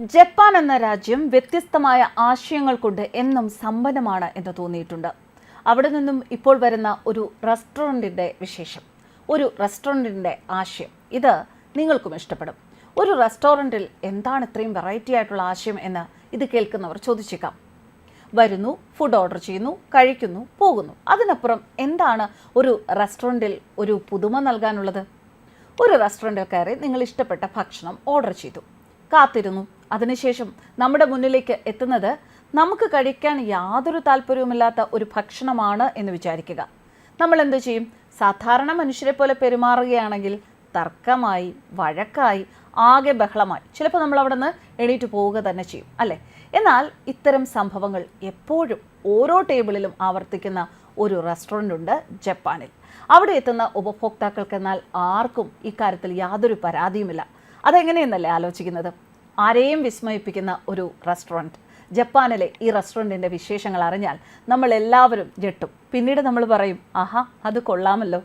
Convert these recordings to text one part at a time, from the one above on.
Japan എന്ന രാജ്യം വ്യത്യസ്തമായ ആശയങ്ങൾ കൊണ്ട് എന്നും സമ്പന്നമാണ് എന്ന് തോന്നിയിട്ടുണ്ട്. അവിടെ നിന്നും ഇപ്പോൾ വരുന്ന ഒരു റെസ്റ്റോറന്റിന്റെ വിശേഷം. ഒരു റെസ്റ്റോറന്റിന്റെ ആശയം. ഇത് നിങ്ങൾക്കും ഇഷ്ടപ്പെടും. ഒരു റെസ്റ്റോറന്റിൽ എന്താണ് ഇത്രയും വെറൈറ്റി ആയിട്ടുള്ള ആശയം എന്ന് ഇത് കേൾക്കുന്നവർ ചോദിച്ചേക്കാം. വരുന്നു ഫുഡ് ഓർഡർ ചെയ്യുന്നു കഴിക്കുന്നു പോകുന്നു. അതിനപ്പുറം എന്താണ് ഒരു റെസ്റ്റോറന്റിൽ ഒരു പുതുമ നൽകാനുള്ളത്? ഒരു റെസ്റ്റോറന്റിൽ കയറി നിങ്ങൾ ഇഷ്ടപ്പെട്ട ഭക്ഷണം ഓർഡർ ചെയ്തു. കാത്തിരുന്നു. അതിനുശേഷം നമ്മുടെ മുന്നിലേക്ക് എത്തുന്നത് നമുക്ക് കഴിക്കാൻ യാതൊരു താല്പര്യവുമില്ലാത്ത ഒരു ഭക്ഷണമാണ് എന്ന് വിചാരിക്കുക. നമ്മൾ എന്തു ചെയ്യും? സാധാരണ മനുഷ്യരെ പോലെ പെരുമാറുകയാണെങ്കിൽ തർക്കമായി വഴക്കായി ആകെ ബഹളമായി ചിലപ്പോൾ നമ്മൾ അവിടെ നിന്ന് എണീറ്റ് പോവുക തന്നെ ചെയ്യും അല്ലേ? എന്നാൽ ഇത്തരം സംഭവങ്ങൾ എപ്പോഴും ഓരോ ടേബിളിലും ആവർത്തിക്കുന്ന ഒരു റെസ്റ്റോറന്റ് ഉണ്ട് ജപ്പാനിൽ. അവിടെ എത്തുന്ന ഉപഭോക്താക്കൾക്ക് എന്നാൽ ആർക്കും ഇക്കാര്യത്തിൽ യാതൊരു പരാതിയുമില്ല. അതെങ്ങനെയെന്നല്ലേ ആലോചിക്കുന്നത്? ആരെയും വിസ്മയിപ്പിക്കുന്ന ഒരു റെസ്റ്റോറന്റ് ജപ്പാനിലെ ഈ റെസ്റ്റോറന്റിന്റെ വിശേഷങ്ങൾ അറിഞ്ഞാൽ നമ്മൾ എല്ലാവരും ഞെട്ടും. പിന്നീട് നമ്മൾ പറയും ആഹാ അത് കൊള്ളാമല്ലോ.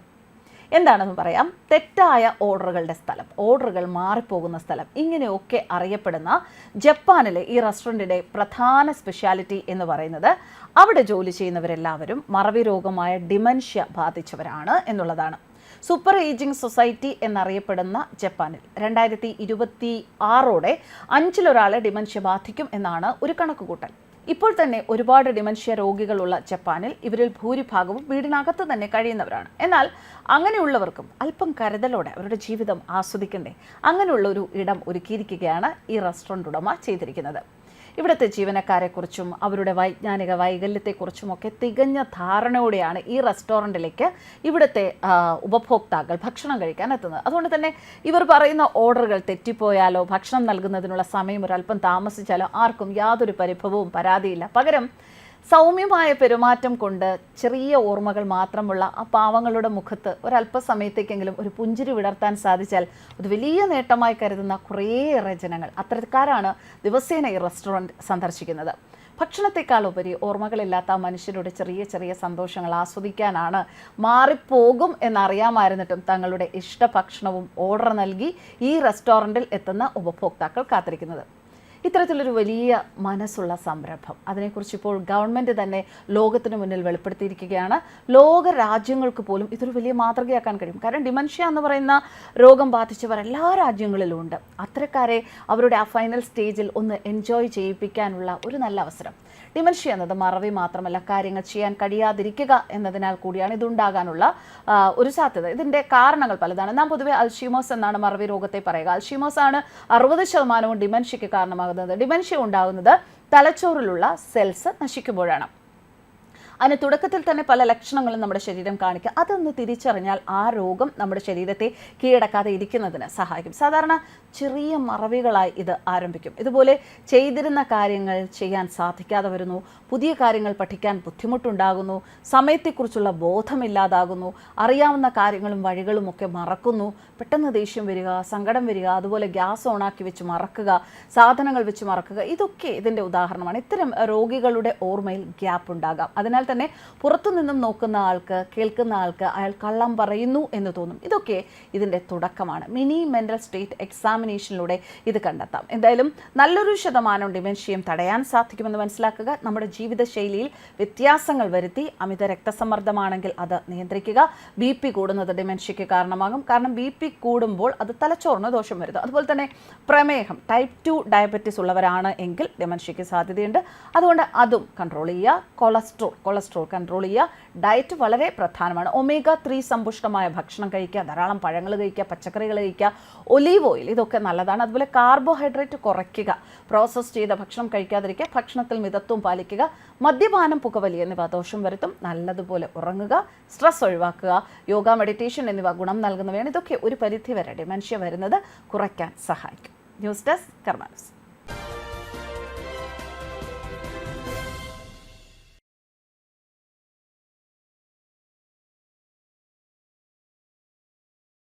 എന്താണെന്ന് പറയാം. തെറ്റായ ഓർഡറുകളുടെ സ്ഥലം ഓർഡറുകൾ മാറിപ്പോകുന്ന സ്ഥലം ഇങ്ങനെയൊക്കെ അറിയപ്പെടുന്ന ജപ്പാനിലെ ഈ റെസ്റ്റോറന്റിന്റെ പ്രധാന സ്പെഷ്യാലിറ്റി എന്ന് പറയുന്നത് അവിടെ ജോലി ചെയ്യുന്നവരെല്ലാവരും മറവി രോഗമായ ഡിമൻഷ്യ ബാധിച്ചവരാണ് എന്നുള്ളതാണ്. സൂപ്പർ ഏജിംഗ് സൊസൈറ്റി എന്നറിയപ്പെടുന്ന ജപ്പാനിൽ രണ്ടായിരത്തി ഇരുപത്തി ആറോടെ അഞ്ചിലൊരാളെ ഡിമൻഷ്യ ബാധിക്കും എന്നാണ് ഒരു കണക്കുകൂട്ടൽ. ഇപ്പോൾ തന്നെ ഒരുപാട് ഡിമൻഷ്യ രോഗികളുള്ള ജപ്പാനിൽ ഇവരിൽ ഭൂരിഭാഗവും വീടിനകത്ത് തന്നെ കഴിയുന്നവരാണ്. എന്നാൽ അങ്ങനെയുള്ളവർക്കും അല്പം കരുതലോടെ അവരുടെ ജീവിതം ആസ്വദിക്കണ്ടേ? അങ്ങനെയുള്ള ഒരു ഇടം ഒരുക്കിയിരിക്കുകയാണ് ഈ റെസ്റ്റോറന്റ് ഉടമ ചെയ്തിരിക്കുന്നത്. ഇവിടുത്തെ ജീവനക്കാരെക്കുറിച്ചും അവരുടെ വൈജ്ഞാനിക വൈകല്യത്തെക്കുറിച്ചും ഒക്കെ തികഞ്ഞ ധാരണയോടെയാണ് ഈ റെസ്റ്റോറന്റിലേക്ക് ഇവിടുത്തെ ഉപഭോക്താക്കൾ ഭക്ഷണം കഴിക്കാൻ എത്തുന്നത്. അതുകൊണ്ട് തന്നെ ഇവർ പറയുന്ന ഓർഡറുകൾ തെറ്റിപ്പോയാലോ ഭക്ഷണം നൽകുന്നതിനുള്ള സമയം ഒരല്പം താമസിച്ചാലോ ആർക്കും യാതൊരു പരിഭവവും പരാതിയില്ല. പകരം സൗമ്യമായ പെരുമാറ്റം കൊണ്ട് ചെറിയ ഓർമ്മകൾ മാത്രമുള്ള ആ പാവങ്ങളുടെ മുഖത്ത് ഒരല്പസമയത്തേക്കെങ്കിലും ഒരു പുഞ്ചിരി വിടർത്താൻ സാധിച്ചാൽ അത് വലിയ നേട്ടമായി കരുതുന്ന കുറേയേറെ ജനങ്ങൾ അത്തരക്കാരാണ് ദിവസേന ഈ റെസ്റ്റോറന്റ് സന്ദർശിക്കുന്നത്. ഭക്ഷണത്തെക്കാൾ ഉപരി ഓർമ്മകളില്ലാത്ത മനുഷ്യരുടെ ചെറിയ ചെറിയ സന്തോഷങ്ങൾ ആസ്വദിക്കാനാണ് മാറിപ്പോകും എന്നറിയാമായിരുന്നിട്ടും തങ്ങളുടെ ഇഷ്ട ഭക്ഷണവും ഓർഡർ നൽകി ഈ റെസ്റ്റോറന്റിൽ എത്തുന്ന ഉപഭോക്താക്കൾ കാത്തിരിക്കുന്നത്. ഇത്തരത്തിലൊരു വലിയ മനസ്സുള്ള സംരംഭം. അതിനെക്കുറിച്ച് ഇപ്പോൾ ഗവൺമെന്റ് തന്നെ ലോകത്തിന് മുന്നിൽ വെളിപ്പെടുത്തിയിരിക്കുകയാണ്. ലോക രാജ്യങ്ങൾക്ക് പോലും ഇതൊരു വലിയ മാതൃകയാക്കാൻ കഴിയും. കാരണം ഡിമൻഷ്യ എന്ന് പറയുന്ന രോഗം ബാധിച്ചവർ എല്ലാ രാജ്യങ്ങളിലും ഉണ്ട്. അത്തരക്കാരെ അവരുടെ ആ ഫൈനൽ സ്റ്റേജിൽ ഒന്ന് എൻജോയ് ചെയ്യിപ്പിക്കാനുള്ള ഒരു നല്ല അവസരം. ഡിമൻഷ്യ എന്നത് മറവി മാത്രമല്ല കാര്യങ്ങൾ ചെയ്യാൻ കഴിയാതിരിക്കുക എന്നതിനാൽ കൂടിയാണ് ഇതുണ്ടാകാനുള്ള ഒരു സാധ്യത. ഇതിന്റെ കാരണങ്ങൾ പലതാണ്. നാം പൊതുവെ അൽഷീമോസ് എന്നാണ് മറവി രോഗത്തെ പറയുക. അൽഷീമോസ് ആണ് അറുപത് ശതമാനവും ഡിമൻഷ്യയ്ക്ക് കാരണമാകുന്നത്. ഡിമൻഷ്യ ഉണ്ടാകുന്നത് തലച്ചോറിലുള്ള സെൽസ് നശിക്കുമ്പോഴാണ്. അതിന് തുടക്കത്തിൽ തന്നെ പല ലക്ഷണങ്ങളും നമ്മുടെ ശരീരം കാണിക്കുക അതൊന്ന് തിരിച്ചറിഞ്ഞാൽ ആ രോഗം നമ്മുടെ ശരീരത്തെ കീഴടക്കാതെ ഇരിക്കുന്നതിന് സഹായിക്കും. സാധാരണ ചെറിയ മറവികളായി ഇത് ആരംഭിക്കും. ഇതുപോലെ ചെയ്തിരുന്ന കാര്യങ്ങൾ ചെയ്യാൻ സാധിക്കാതെ വരുന്നു. പുതിയ കാര്യങ്ങൾ പഠിക്കാൻ ബുദ്ധിമുട്ടുണ്ടാകുന്നു. സമയത്തെക്കുറിച്ചുള്ള ബോധമില്ലാതാകുന്നു. അറിയാവുന്ന കാര്യങ്ങളും വഴികളും ഒക്കെ മറക്കുന്നു. പെട്ടെന്ന് ദേഷ്യം വരിക സങ്കടം വരിക അതുപോലെ ഗ്യാസ് ഓണാക്കി വെച്ച് മറക്കുക സാധനങ്ങൾ വെച്ച് മറക്കുക ഇതൊക്കെ ഇതിന്റെ ഉദാഹരണമാണ്. ഇത്തരം രോഗികളുടെ ഓർമ്മയിൽ ഗ്യാപ്പ് ഉണ്ടാകാം. അതിനാൽ തന്നെ പുറത്തു നിന്നും നോക്കുന്ന ആൾക്ക് കേൾക്കുന്ന ആൾക്ക് അയാൾ കള്ളം പറയുന്നു എന്ന് തോന്നും. ഇതൊക്കെ ഇതിന്റെ തുടക്കമാണ്. മിനി മെന്റൽ സ്റ്റേറ്റ് എക്സാമിനേഷനിലൂടെ ഇത് കണ്ടെത്താം. എന്തായാലും നല്ലൊരു ശതമാനം ഡിമെൻഷ്യയും തടയാൻ സാധിക്കുമെന്ന് മനസ്സിലാക്കുക. നമ്മുടെ ജീവിതശൈലിയിൽ വ്യത്യാസങ്ങൾ വരുത്തി അമിത രക്തസമ്മർദ്ദമാണെങ്കിൽ അത് നിയന്ത്രിക്കുക. ബി പി കൂടുന്നത് ഡിമെൻഷ്യയ്ക്ക് കാരണമാകും. കാരണം ബി പി കൂടുമ്പോൾ അത് തലച്ചോറിന് ദോഷം വരുന്നു. അതുപോലെ തന്നെ പ്രമേഹം ടൈപ്പ് ടു ഡയബറ്റീസ് ഉള്ളവരാണ് എങ്കിൽ ഡിമെൻഷ്യയ്ക്ക് സാധ്യതയുണ്ട്. അതുകൊണ്ട് അതും കൺട്രോൾ ചെയ്യുക. കൊളസ്ട്രോൾ കൊളസ്ട്രോൾ കൊളസ്ട്രോൾ കൺട്രോൾ ചെയ്യുക. ഡയറ്റ് വളരെ പ്രധാനമാണ്. ഒമേഗ ത്രീ സമ്പുഷ്ടമായ ഭക്ഷണം കഴിക്കുക ധാരാളം പഴങ്ങൾ കഴിക്കുക പച്ചക്കറികൾ കഴിക്കുക ഒലീവ് ഓയിൽ ഇതൊക്കെ നല്ലതാണ്. അതുപോലെ കാർബോഹൈഡ്രേറ്റ് കുറയ്ക്കുക. പ്രോസസ്സ് ചെയ്ത ഭക്ഷണം കഴിക്കാതിരിക്കുക ഭക്ഷണത്തിൽ മിതത്വം പാലിക്കുക മദ്യപാനം പുകവലി എന്നിവ ദോഷം വരുത്തും. നല്ലതുപോലെ ഉറങ്ങുക സ്ട്രെസ് ഒഴിവാക്കുക യോഗ മെഡിറ്റേഷൻ എന്നിവ ഗുണം നൽകുന്നവയാണ്. ഇതൊക്കെ ഒരു പരിധി വരെ ഡിമെൻഷ്യ വരുന്നത് കുറയ്ക്കാൻ സഹായിക്കും. News desk കർമാനസ്